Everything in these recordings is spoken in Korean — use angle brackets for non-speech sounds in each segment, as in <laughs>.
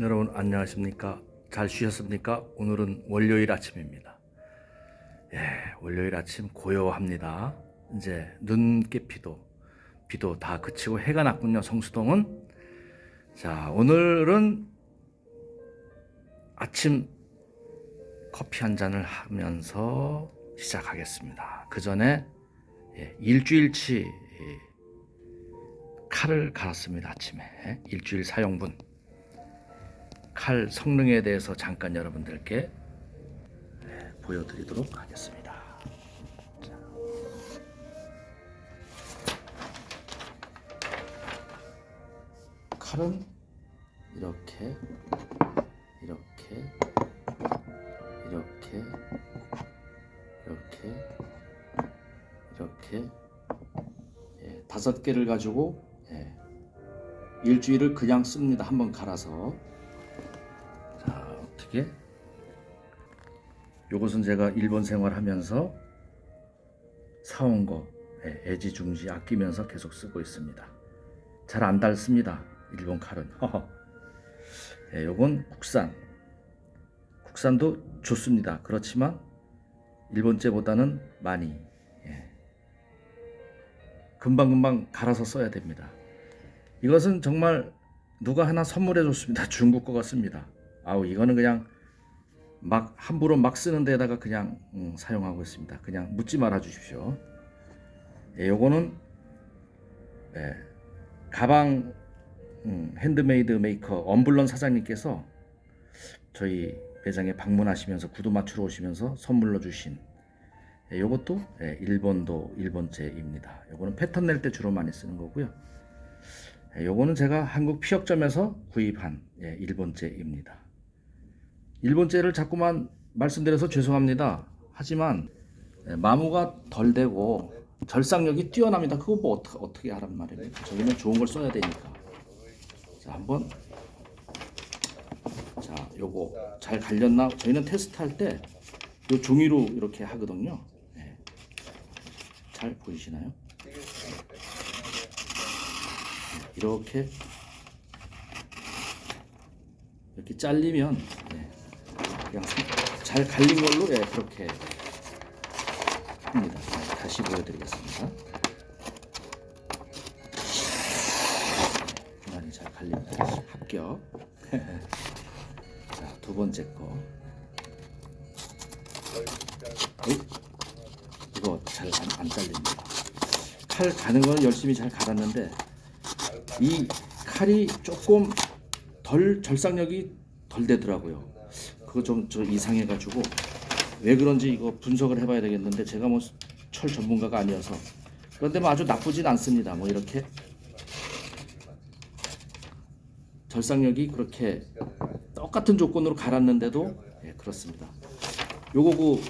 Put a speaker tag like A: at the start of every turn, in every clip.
A: 여러분 안녕하십니까? 잘 쉬셨습니까? 오늘은 월요일 아침입니다. 예, 월요일 아침 고요합니다. 이제 눈깨피도 비도 다 그치고 해가 났군요. 성수동은 자 오늘은 아침 커피 한 잔을 하면서 시작하겠습니다. 그 전에 예, 일주일치 예, 칼을 갈았습니다. 아침에 예, 일주일 사용분. 칼 성능에 대해서 잠깐 여러분들께 네, 보여드리도록 하겠습니다. 자. 칼은 이렇게 이렇게 이렇게 이렇게 이렇게 예, 다섯 개를 가지고 예, 일주일을 그냥 씁니다. 한번 갈아서 자, 어떻게? 요것은 제가 일본 생활하면서 사온 거 예, 애지중지 아끼면서 계속 쓰고 있습니다. 잘 안 닳습니다. 일본 칼은. 예, 요건 국산. 국산도 좋습니다. 그렇지만 일본제보다는 많이 예, 금방금방 갈아서 써야 됩니다. 이것은 정말 누가 하나 선물해 줬습니다. 중국 거 같습니다. 아우 이거는 그냥 막 함부로 막 쓰는 데다가 그냥 음, 사용하고 있습니다. 그냥 묻지 말아 주십시오. 예, 요거는 예, 가방 음, 핸드메이드 메이커 엄블런 사장님께서 저희 매장에 방문하시면서 구두 맞추러 오시면서 선물로 주신 예, 요것도 예, 일본도 일본제입니다. 요거는 패턴 낼 때 주로 많이 쓰는 거고요. 예, 요거는 제가 한국 피혁점에서 구입한 예, 일본제입니다. 일본제를 자꾸만 말씀드려서 죄송합니다. 하지만 예, 마모가 덜 되고 절삭력이 뛰어납니다. 그거 뭐 어떻게 어떻게 하란 말입니까? 저희는 좋은 걸 써야 되니까. 자 한번 자 요거 잘 갈렸나? 저희는 테스트 할 때 요 종이로 이렇게 하거든요. 예. 잘 보이시나요? 이렇게 이렇게 잘리면 예, 그냥 잘 갈린 걸로 예, 그렇게 합니다. 자, 다시 보여드리겠습니다. 많이 잘 갈립니다. 합격. <laughs> 자, 두 번째 거. 어이? 이거 잘안 안 잘립니다. 칼 가는 건 열심히 잘 갈았는데 이 칼이 조금 덜 절삭력이 덜 되더라고요. 그거 좀 저 이상해 가지고 왜 그런지 이거 분석을 해봐야 되겠는데 제가 뭐 철 전문가가 아니어서 그런데 뭐 아주 나쁘진 않습니다. 뭐 이렇게 절삭력이 그렇게 똑같은 조건으로 갈았는데도 예, 그렇습니다. 요거 그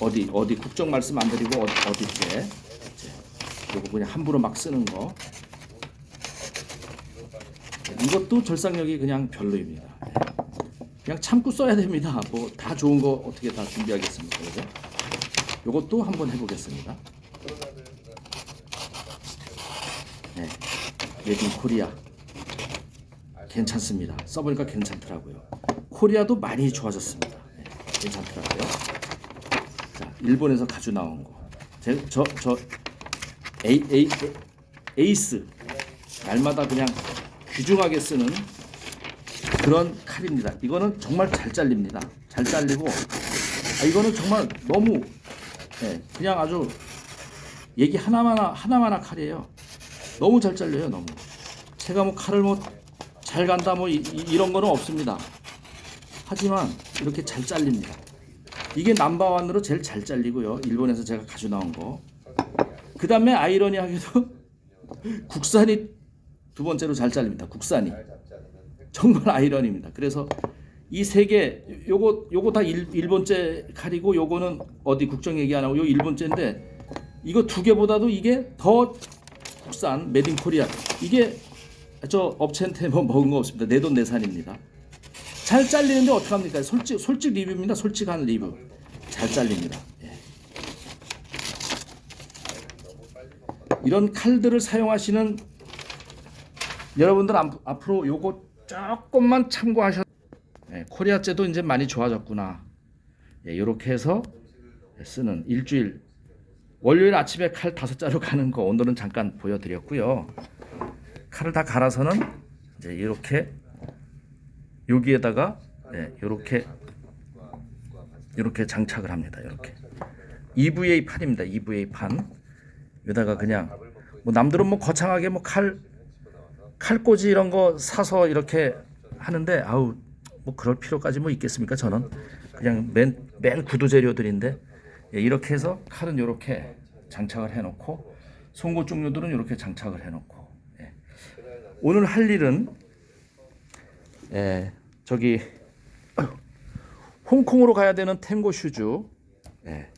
A: 어디 어디 국정 말씀 안 드리고 어디 어디께 요거 그냥 함부로 막 쓰는 거 이것도 절삭력이 그냥 별로입니다. 예. 그냥 참고 써야 됩니다. 뭐 다 좋은 거 어떻게 다 준비하겠습니까? 그죠? 요것도 한번 해보겠습니다. 네, 메딘 코리아 괜찮습니다. 써보니까 괜찮더라고요. 코리아도 많이 좋아졌습니다. 네, 괜찮더라고요. 자, 일본에서 가져 나온 거. 제, 저, 저, 에이, 에이, 에이스. 날마다 그냥 귀중하게 쓰는 그런 칼입니다. 이거는 정말 잘 잘립니다. 잘 잘리고, 아, 이거는 정말 너무, 예, 그냥 아주 얘기 하나만, 하나만 칼이에요. 너무 잘 잘려요, 너무. 제가 뭐 칼을 뭐 잘 간다 뭐 이, 이- 이런 거는 없습니다. 하지만 이렇게 잘 잘립니다. 이게 남바완으로 제일 잘 잘리고요. 일본에서 제가 가져 나온 거. 그 다음에 아이러니하게도 <laughs> 국산이 두 번째로 잘 잘립니다. 국산이. 정말 아이러니입니다. 그래서 이 세 개, 요거, 요거 다 일, 일본제 칼이고, 요거는 어디 국정 얘기 안 하고, 요 일본제인데, 이거 두 개보다도 이게 더 국산, 메딘 코리아. 이게 저 업체한테 뭐 먹은 거 없습니다. 내 돈 내산입니다. 잘 잘리는데 어떡합니까? 솔직, 솔직 리뷰입니다. 솔직한 리뷰. 잘 잘립니다. 예. 이런 칼들을 사용하시는 여러분들 앞- 앞으로 요거 조금만 참고하셔. 예, 코리아제도 이제 많이 좋아졌구나. 예, 이렇게 해서 쓰는 일주일 월요일 아침에 칼 다섯 자루 가는 거 오늘은 잠깐 보여드렸고요. 칼을 다 갈아서는 이제 이렇게 여기에다가 예, 이렇게 이렇게 장착을 합니다. 이렇게 EVA 판입니다. EVA 판. 여기다가 그냥 뭐 남들은 뭐 거창하게 뭐 칼 칼꽂이 이런 거 사서 이렇게 하는데 아우 뭐 그럴 필요까지 뭐 있겠습니까? 저는 그냥 맨 맨 구두 재료들인데 예, 이렇게 해서 칼은 이렇게 장착을 해놓고 송곳 종류들은 이렇게 장착을 해놓고 예. 오늘 할 일은 예, 저기 홍콩으로 가야 되는 탱고 슈즈 예.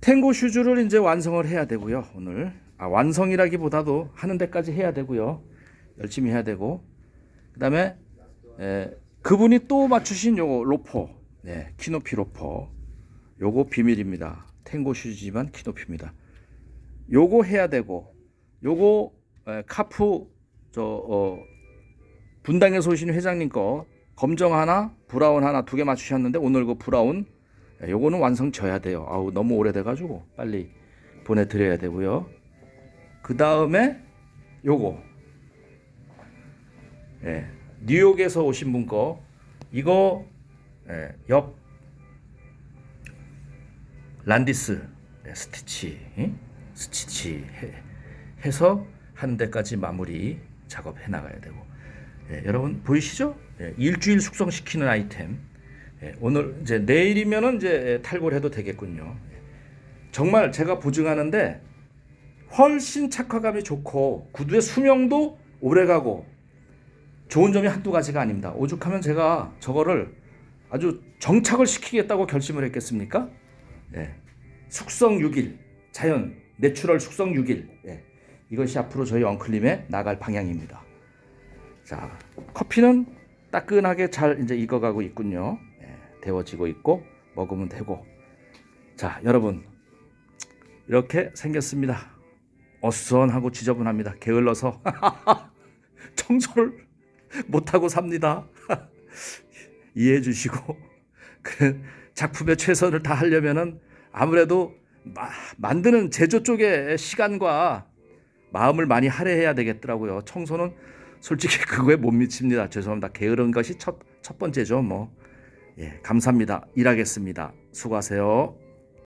A: 탱고 슈즈를 이제 완성을 해야 되고요 오늘 아, 완성이라기보다도 하는 데까지 해야 되고요. 열심히 해야 되고. 그 다음에 에, 그분이 또 맞추신 요거 로퍼. 네 키높이 로퍼. 요거 비밀입니다. 탱고 슈즈지만 키높이입니다. 요거 해야 되고 요거 에, 카프 저 어, 분당에서 오신 회장님 거 검정 하나 브라운 하나 두 개 맞추셨는데 오늘 그 브라운 예, 요거는 완성 져야 돼요. 아우 너무 오래돼 가지고 빨리 보내드려야 되고요. 그 다음에 요거 예, 뉴욕에서 오신 분 거 이거 예, 옆 란디스 예, 스티치 예? 스티치 해, 해서 하는 데까지 마무리 작업해 나가야 되고 예, 여러분 보이시죠? 예, 일주일 숙성시키는 아이템 예, 오늘 이제 내일이면은 이제 탈골 해도 되겠군요. 예. 정말 제가 보증하는데 훨씬 착화감이 좋고 구두의 수명도 오래 가고 좋은 점이 한두 가지가 아닙니다. 오죽하면 제가 저거를 아주 정착을 시키겠다고 결심을 했겠습니까? 예. 숙성 6일, 자연, 내추럴 숙성 6일. 예. 이것이 앞으로 저희 엉클림의 나갈 방향입니다. 자, 커피는 따끈하게 잘 이제 익어가고 있군요. 예, 데워지고 있고 먹으면 되고. 자, 여러분 이렇게 생겼습니다. 어수선하고 지저분합니다. 게을러서 <laughs> 청소를 못하고 삽니다. <laughs> 이해해 주시고 <laughs> 그 작품의 최선을 다하려면은 아무래도 마, 만드는 제조 쪽에 시간과 마음을 많이 할애해야 되겠더라고요. 청소는 솔직히 그거에 못 미칩니다. 죄송합니다. 게으른 것이 첫, 첫 번째죠. 뭐. 예, 감사합니다. 일하겠습니다. 수고하세요.